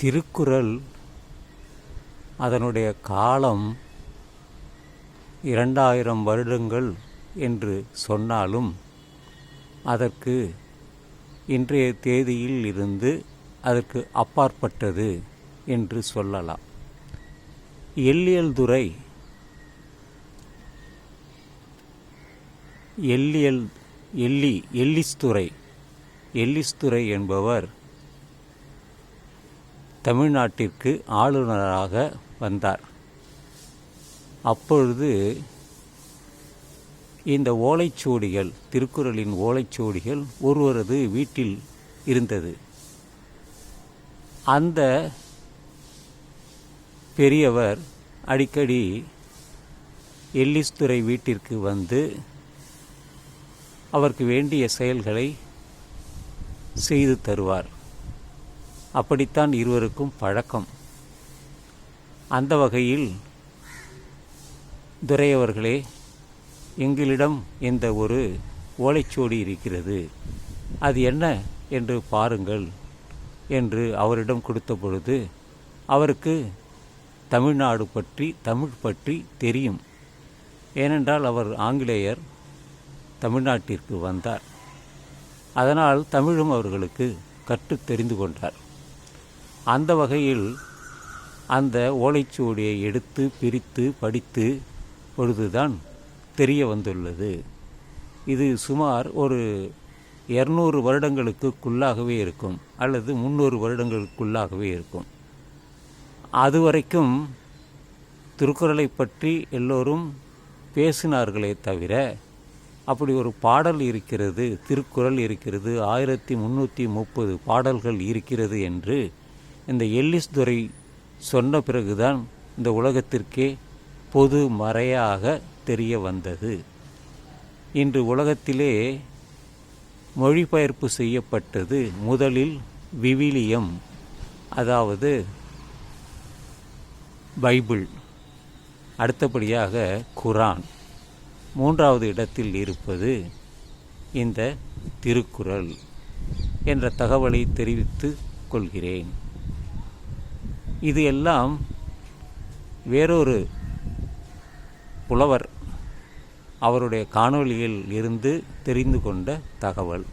திருக்குறள் அதனுடைய காலம் இரண்டாயிரம் வருடங்கள் என்று சொன்னாலும் அதற்கு இன்றைய தேதியில் இருந்து அதற்கு அப்பாற்பட்டது என்று சொல்லலாம். எல்லியல் துறை எல்லியல் எல்லி எல்லிஸ்துறை எல்லிஸ்துறை என்பவர் தமிழ்நாட்டிற்கு ஆளுநராக வந்தார். அப்பொழுது இந்த ஓலைச்சுவடிகள் திருக்குறளின் ஓலைச்சுவடிகள் ஒருவரது வீட்டில் இருந்தது. அந்த பெரியவர் அடிக்கடி எல்லிஸ்துறை வீட்டிற்கு வந்து அவருக்கு வேண்டிய செயல்களை செய்து தருவார். அப்படித்தான் இருவருக்கும் பழக்கம். அந்த வகையில் துரையவர்களே எங்களிடம் இந்த ஒரு ஓலைச்சோடி இருக்கிறது. அது என்ன என்று பாருங்கள் என்று அவரிடம் கொடுத்த பொழுது அவருக்கு தமிழ்நாடு பற்றி தமிழ் பற்றி தெரியும். ஏனென்றால் அவர் ஆங்கிலேயர் தமிழ்நாட்டிற்கு வந்தார். அதனால் தமிழும் அவர்களுக்கு கற்று தெரிந்து கொண்டார். அந்த வகையில் அந்த ஓலைச்சுவடியை எடுத்து பிரித்து படித்து பொழுதுதான் தெரிய வந்துள்ளது. இது சுமார் ஒரு இரநூறு வருடங்களுக்குள்ளாகவே இருக்கும் அல்லது முந்நூறு வருடங்களுக்குள்ளாகவே இருக்கும். அதுவரைக்கும் திருக்குறளை பற்றி எல்லோரும் பேசினார்களே தவிர அப்படி ஒரு பாடல் இருக்கிறது திருக்குறள் இருக்கிறது ஆயிரத்தி முந்நூற்றி முப்பது பாடல்கள் இருக்கிறது என்று இந்த எல்லிஸ் துறை சொன்ன பிறகுதான் இந்த உலகத்திற்கே பொது மறையாக தெரிய வந்தது. இன்று உலகத்திலே மொழிபெயர்ப்பு செய்யப்பட்டது முதலில் விவிலியம் அதாவது பைபிள் அடுத்தபடியாக குரான் மூன்றாவது இடத்தில் இருப்பது இந்த திருக்குறள் என்ற தகவலை தெரிவித்து கொள்கிறேன். இது எல்லாம் வேறொரு புலவர் அவருடைய காணொளியில் இருந்து தெரிந்து கொண்ட தகவல்.